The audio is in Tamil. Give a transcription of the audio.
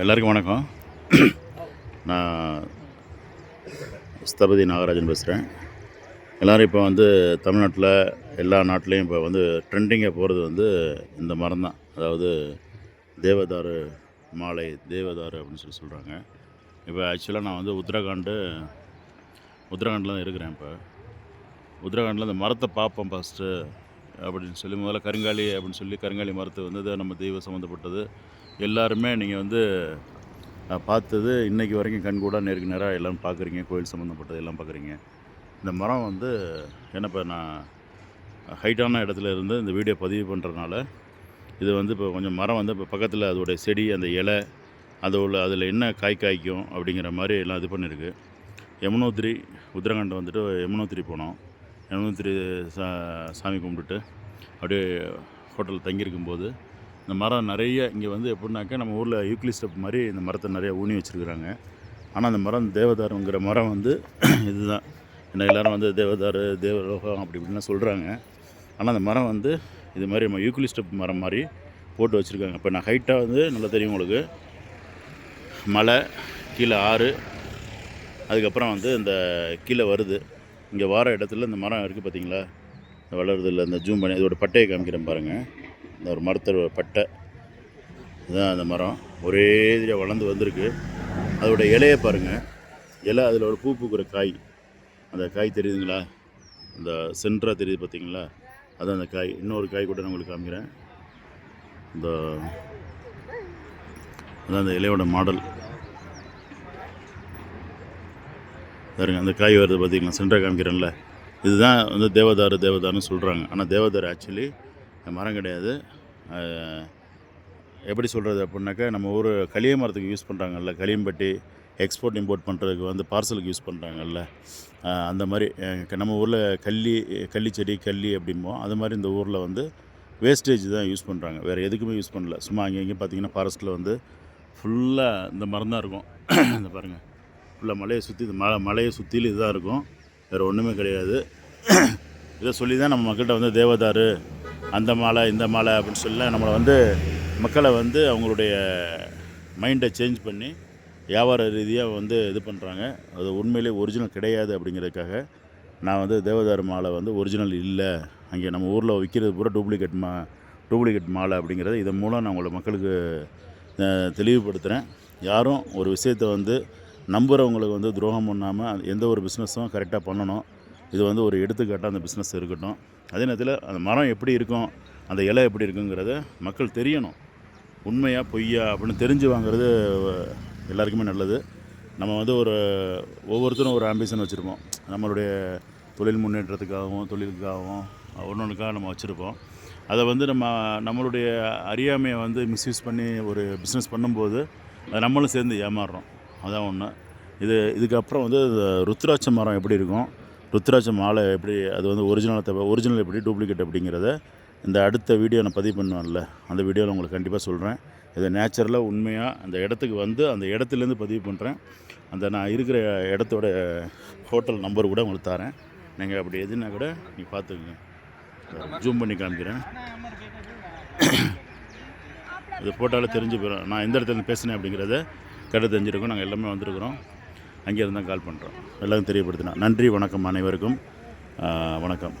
எல்லாருக்கும் வணக்கம். நான் ஸ்தபதி நாகராஜன் பேசுகிறேன் எல்லோரும் இப்போ வந்து தமிழ்நாட்டில் எல்லா நாட்டிலையும் இப்போ வந்து ட்ரெண்டிங்காக போகிறது வந்து இந்த மரம் தான் அதாவது தேவதாரு மாலை தேவதாரு அப்படின்னு சொல்லி சொல்கிறாங்க இப்போ ஆக்சுவலாக நான் வந்து உத்தரகாண்டு உத்தரகாண்டில் தான் இருக்கிறேன் இப்போ. உத்தரகாண்டில் அந்த மரத்தை பார்ப்போம் ஃபஸ்ட்டு அப்படின்னு சொல்லி முதல்ல கருங்காலி அப்படின்னு சொல்லி கருங்காலி மரத்தை வந்து இது நம்ம தெய்வ சம்மந்தப்பட்டது. எல்லாருமே நீங்கள் வந்து பார்த்தது இன்றைக்கி வரைக்கும் கண்கூடாக நேருக்கு நேராக எல்லாம் பார்க்குறீங்க கோயில் சம்மந்தப்பட்டது எல்லாம் பார்க்குறீங்க. இந்த மரம் வந்து என்ன இப்போ நான் ஹைட்டான இடத்துல இருந்து இந்த வீடியோ பதிவு பண்ணுறதுனால இது வந்து இப்போ கொஞ்சம் மரம் வந்து இப்போ பக்கத்தில் அதோடைய செடி அந்த இலை அது உள்ள அதில் என்ன காய் காய்க்கும் அப்படிங்கிற மாதிரி எல்லாம் இது பண்ணியிருக்கு யமுனோத்திரி உத்தரகாண்ட் வந்துட்டு யமுனோத்திரி போனோம். யமுனோத்திரி சா சாமி கும்பிட்டுட்டு அப்படியே ஹோட்டலில் தங்கியிருக்கும்போது இந்த மரம் நிறைய இங்கே வந்து எப்படின்னாக்கா நம்ம ஊரில் யூக்லிஸ்டப் மாதிரி இந்த மரத்தை நிறைய ஊனி வச்சுருக்குறாங்க. ஆனால் அந்த மரம் தேவதாருங்கிற மரம் வந்து இதுதான். என்ன எல்லோரும் வந்து தேவதாரு தேவலோகம் அப்படி இப்படின்லாம் சொல்கிறாங்க ஆனால் அந்த மரம் வந்து இது மாதிரி நம்ம யூக்லிஸ்டப் மரம் மாதிரி போட்டு வச்சுருக்காங்க. இப்போ நான் ஹைட்டாக வந்து நல்லா தெரியும் உங்களுக்கு. மலை கீழே ஆறு அதுக்கப்புறம் வந்து இந்த கீழே வருது. இங்கே வார இடத்துல இந்த மரம் இருக்குது பார்த்தீங்களா இந்த வளருது இந்த ஜூம் பண்ணி இதோட பட்டையை காமிக்கிறேன் பாருங்கள் இந்த ஒரு மரத்தோட பட்டை. இதுதான் அந்த மரம். ஒரே இதில் வளர்ந்து வந்திருக்கு. அதோட இலையை பாருங்கள் இலை அதில் ஒரு பூ பூக்கிற காய். அந்த காய் தெரியுதுங்களா? அந்த சென்டராக தெரியுது பார்த்தீங்களா அதான் அந்த காய். இன்னொரு காய் கூட நான் உங்களுக்கு காமிக்கிறேன். இந்த அதான் அந்த இலையோட மாடல். பாருங்கள் அந்த காய் வருது பார்த்தீங்களா? சென்டராக காமிக்கிறேன்ல இதுதான் வந்து தேவதாரு தேவதாருன்னு சொல்கிறாங்க ஆனால் தேவதாரு ஆக்சுவலி மரம் கிடையாது. எப்படி சொல்கிறது அப்படின்னாக்கா நம்ம ஊர் களிய மரத்துக்கு யூஸ் பண்ணுறாங்கல்ல களியம்பட்டி எக்ஸ்போர்ட் இம்போர்ட் பண்ணுறதுக்கு வந்து பார்சலுக்கு யூஸ் பண்ணுறாங்கல்ல அந்த மாதிரி நம்ம ஊரில் கள்ளி கள்ளி செடி கள்ளி அப்படிம்போம் அது மாதிரி இந்த ஊரில் வந்து வேஸ்டேஜ் தான் யூஸ் பண்ணுறாங்க வேறு எதுக்குமே யூஸ் பண்ணல. சும்மா அங்கே இங்கே பார்த்தீங்கன்னா ஃபாரஸ்ட்டில் வந்து ஃபுல்லாக இந்த மரம் தான் இருக்கும். இந்த பாருங்கள் ஃபுல்லாக மலையை சுற்றி மலை மலையை சுற்றிலும் இதுதான் இருக்கும். வேறு ஒன்றுமே கிடையாது. இதை சொல்லி தான் நம்ம மக்கள்கிட்ட வந்து தேவதாரு அந்த மாலை இந்த மாலை அப்படின்னு சொல்லி நம்மளை வந்து மக்களை வந்து அவங்களுடைய மைண்டை சேஞ்ச் பண்ணி வியாபார ரீதியாக வந்து இது பண்ணுறாங்க அது உண்மையிலே ஒரிஜினல் கிடையாது அப்படிங்கிறதுக்காக நான் வந்து தேவதாரு மாலை வந்து ஒரிஜினல் இல்லை. அங்கே நம்ம ஊரில் விற்கிறது பூரா டூப்ளிகேட் மா டூப்ளிகேட் மாலை அப்படிங்கிறத இதன் மூலம் நான் உங்களை மக்களுக்கு தெளிவுபடுத்துகிறேன் யாரும் ஒரு விஷயத்தை வந்து நம்புகிறவங்களுக்கு வந்து துரோகம் பண்ணாமல் எந்த ஒரு பிஸ்னஸும் கரெக்டாக பண்ணணும். இது வந்து ஒரு எடுத்துக்காட்டாக அந்த பிஸ்னஸ் இருக்கட்டும். அதே நேரத்தில் அந்த மரம் எப்படி இருக்கும் அந்த இலை எப்படி இருக்குங்கிறத மக்கள் தெரியணும். உண்மையாக பொய்யா அப்படின்னு தெரிஞ்சு வாங்குறது எல்லாருக்குமே நல்லது. நம்ம வந்து ஒரு ஒவ்வொருத்தரும் ஒரு ஆம்பிஷன் வச்சுருப்போம். நம்மளுடைய தொழில் முன்னேற்றத்துக்காகவும் தொழிலுக்காகவும் ஒன்று ஒன்றுக்காக நம்ம வச்சுருப்போம். அதை வந்து நம்ம நம்மளுடைய அறியாமையை வந்து மிஸ்யூஸ் பண்ணி ஒரு பிஸ்னஸ் பண்ணும்போது அதை நம்மளும் சேர்ந்து ஏமாறுறோம். அதான் ஒன்று இது இதுக்கப்புறம் வந்து ருத்ராட்ச மரம் எப்படி இருக்கும்? ருத்ராட்ச மாலை எப்படி அது வந்து ஒரிஜினல் தவிர ஒரிஜினல் எப்படி டூப்ளிகேட் அப்படிங்கிறத இந்த அடுத்த வீடியோ நான் பதிவு பண்ணுவேன்ல. அந்த வீடியோவில் உங்களுக்கு கண்டிப்பாக சொல்கிறேன் இதை நேச்சுரலாக உண்மையாக அந்த இடத்துக்கு வந்து அந்த இடத்துலேருந்து பதிவு பண்ணுறேன் அந்த நான் இருக்கிற இடத்தோட ஹோட்டல் நம்பர் கூட உங்களுக்கு தரேன். நீங்கள் அப்படி எதுனா கூட நீ பார்த்துக்குங்க ஜூம் பண்ணி காமிக்கிறேன். இது போட்டாலே தெரிஞ்சு போயிடும் நான் எந்த இடத்துல இருந்து பேசினேன் அப்படிங்கிறத கரெக்டாக தெரிஞ்சிருக்கோம் நாங்கள் எல்லாமே வந்திருக்கிறோம். அங்கே இருந்தால் கால் பண்ணுறோம் எல்லாரும் தெரியப்படுத்தினா. நன்றி வணக்கம் அனைவருக்கும். வணக்கம்.